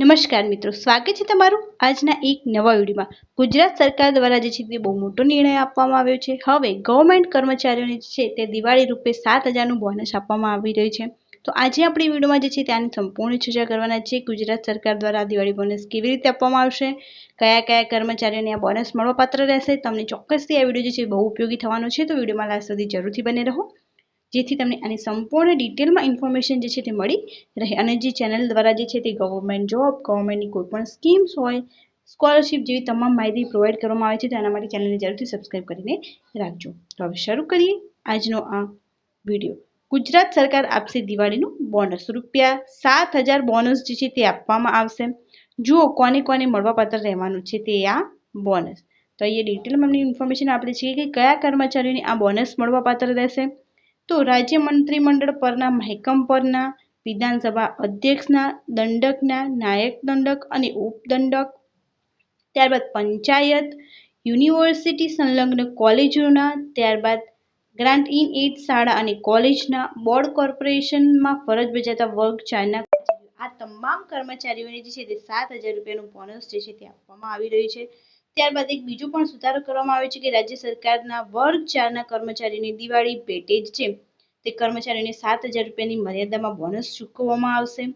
નમસ્કાર મિત્રો, સ્વાગત છે તમારું આજના એક નવા વિડીયોમાં. ગુજરાત સરકાર દ્વારા જે છે તે બહુ મોટો નિર્ણય આપવામાં આવ્યો છે. હવે ગવર્મેન્ટ કર્મચારીઓને જે છે તે દિવાળી રૂપે સાત હજારનું બોનસ આપવામાં આવી રહ્યું છે. તો આજે આપણી વિડીયોમાં જે છે ત્યાંની સંપૂર્ણ ચર્ચા કરવાના છે. ગુજરાત સરકાર દ્વારા દિવાળી બોનસ કેવી રીતે આપવામાં આવશે? કયા કયા કર્મચારીઓને આ બોનસ મળવાપાત્ર રહેશે? તમને ચોક્કસથી આ વીડિયો જે છે બહુ ઉપયોગી થવાનો છે. તો વિડીયોમાં લાસ્ટ સુધી જરૂરથી બને રહો. જેથી તમને આની સંપૂર્ણ ડિટેલમાં ઇન્ફોર્મેશન જે છે તે મળી રહે. અને જે ચેનલ દ્વારા જે છે તે ગવર્મેન્ટ જોબ ગવર્મેન્ટની કોઈ પણ સ્કીમ્સ હોય સ્કોલરશિપ જેવી તમામ માહિતી પ્રોવાઈડ કરવામાં આવે છે તેના માટે ચેનલને જરૂરથી સબસ્ક્રાઈબ કરીને રાખજો. તો હવે શરૂ કરીએ આજનો આ વીડિયો ગુજરાત સરકાર આપશે દિવાળીનું બોનસ રૂપિયા સાત હજાર બોનસ જે છે તે આપવામાં આવશે. જુઓ કોને કોને મળવાપાત્ર રહેવાનું છે તે આ બોનસ તો અહીંયા ડિટેલમાં અમને ઇન્ફોર્મેશન આપે છે કે કયા કર્મચારીઓને આ બોનસ મળવાપાત્ર રહેશે. તો રાજ્ય મંત્રીમંડળ પરના મહેકમ પરના વિધાનસભા અધ્યક્ષના દંડકના નાયક દંડક અને ઉપદંડક, ત્યારબાદ પંચાયત, યુનિવર્સિટી સંલગ્ન કોલેજોના, ત્યારબાદ ગ્રાન્ટ ઇન એડ શાળા અને કોલેજના, બોર્ડ કોર્પોરેશનમાં ફરજ બજાવતા વર્ગ ચારના આ તમામ કર્મચારીઓને જે છે તે સાત હજાર રૂપિયાનું બોનસ જે છે તે આપવામાં આવી રહ્યું છે. ત્યારબાદ એક બીજો પણ સુધારો કરવામાં આવ્યો છે કે રાજ્ય સરકારના વર્ગ ચારના કર્મચારીઓની દિવાળી ભેટે જ છે. તે કર્મચારીઓને સાત હજાર રૂપિયાની મર્યાદામાં બોનસ ચૂકવવામાં આવશે.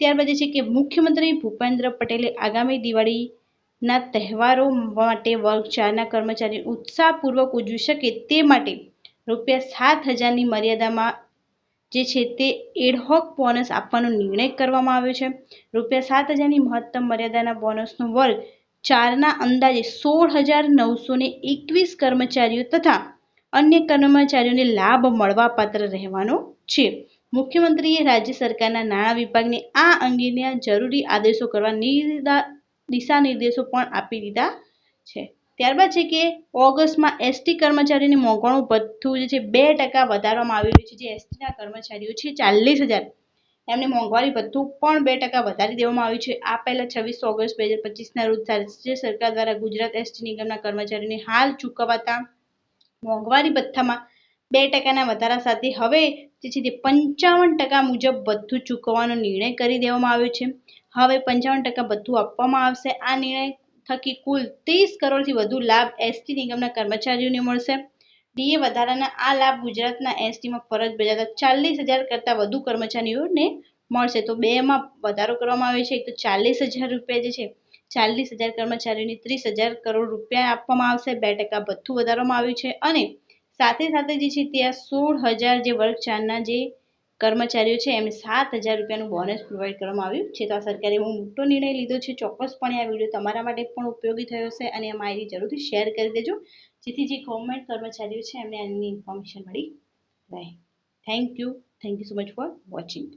ત્યારબાદ છે કે મુખ્યમંત્રી ભૂપેન્દ્ર પટેલે આગામી દિવાળીના તહેવારો માટે વર્ગ ચારના કર્મચારી ઉત્સાહપૂર્વક ઉજવી શકે તે માટે રૂપિયા સાત હજારની મર્યાદામાં જે છે તે એડહોક બોનસ આપવાનો નિર્ણય કરવામાં આવ્યો છે. રૂપિયા સાત હજારની મહત્તમ મર્યાદાના બોનસનો વર્ગ ચારના અંદાજે સોળ હજાર નવસો ને એકવીસ કર્મચારીઓ તથા અન્ય કર્મચારીઓને લાભ મળવાપાત્ર રહેવાનો છે. મુખ્યમંત્રીએ રાજ્ય સરકારના નાણાં વિભાગને આ અંગેના જરૂરી આદેશો કરવા દિશા નિર્દેશો પણ આપી દીધા છે. ત્યારબાદ છે કે, ઓગસ્ટમાં એસટી કર્મચારીને મોંઘવાણું ભથ્થું જે છે. બે ટકા વધારવામાં આવી રહ્યું છે. જે એસટીના કર્મચારીઓ છે, ચાલીસ હજાર. એમને મોંઘવારી ભથ્થું પણ બે ટકા વધારી દેવામાં આવ્યું છે. આ પહેલા છવ્વીસ ઓગસ્ટ બે હજાર પચીસના રોજ રાજ્ય સરકાર દ્વારા ગુજરાત એસટી નિગમના કર્મચારીઓને હાલ ચૂકવાતા મોંઘવારી ભથ્થામાં બે ટકાના વધારા સાથે હવે જે તે પંચાવન ટકા મુજબ બધું ચૂકવવાનો નિર્ણય કરી દેવામાં આવ્યો છે. હવે પંચાવન ટકા બધું આપવામાં આવશે. આ નિર્ણય થકી કુલ ત્રીસ કરોડથી વધુ લાભ એસટી નિગમના કર્મચારીઓને મળશે. ડીએ વધારાના આ લાભ ગુજરાતના એસટીમાં ફરજ બજાવતા ચાલીસ હજાર કરતાં વધુ કર્મચારીઓને મળશે. તો બેમાં વધારો કરવામાં આવ્યો છે. એક તો ચાલીસ હજાર રૂપિયા જે છે ચાલીસ હજાર કર્મચારીઓને ત્રીસ હજાર કરોડ રૂપિયા આપવામાં આવશે. બે ટકા ભથ્થું વધારવામાં આવ્યું છે અને સાથે સાથે જે છે ત્યાં સોળ હજાર જે વર્ગ ચારના જે કર્મચારીઓ છે, એમને સાત હજાર રૂપિયાનું બોનસ પ્રોવાઈડ કરવામાં આવ્યું છે. તો આ સરકારે એવો મોટો નિર્ણય લીધો છે. ચોક્કસપણે આ વીડિયો તમારા માટે પણ ઉપયોગી થયો હશે અને આ માહિતી જરૂરથી શેર કરી દેજો. જેથી જે ગવર્મેન્ટ કર્મચારીઓ છે એમને આની ઇન્ફોર્મેશન મળી રહે. Thank you thank you so much for watching